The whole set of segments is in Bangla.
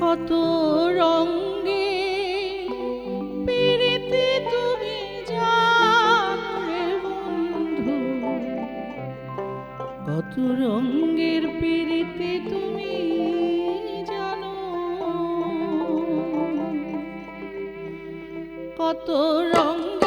কত রঙ্গে পেরিতে তুমি যা বন্ধু। কত রঙ্গের পেরিতে তুমি জানো। কত রঙ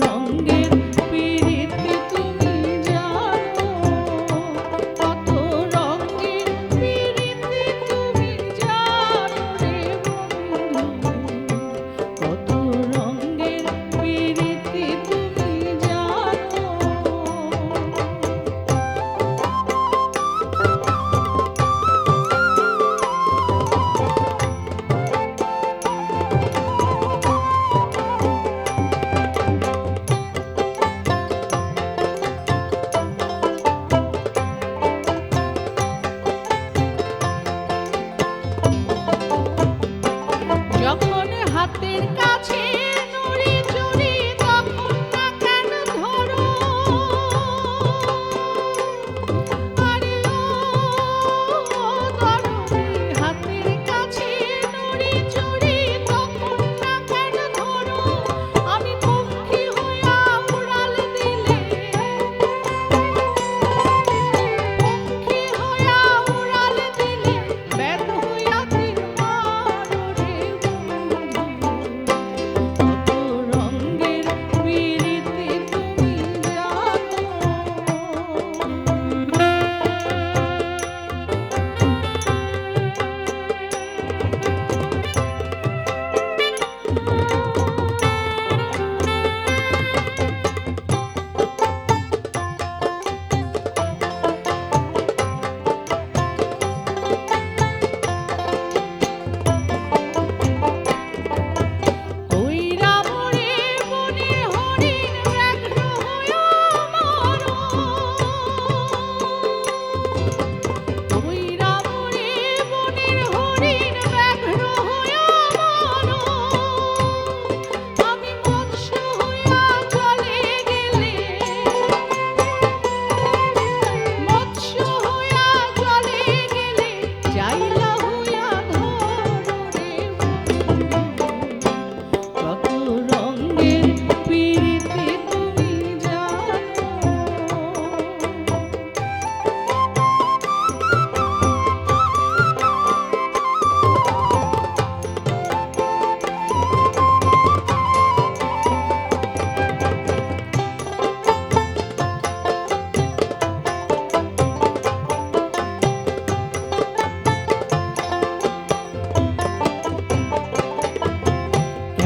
রঙের পেরে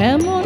এমন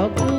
Okay.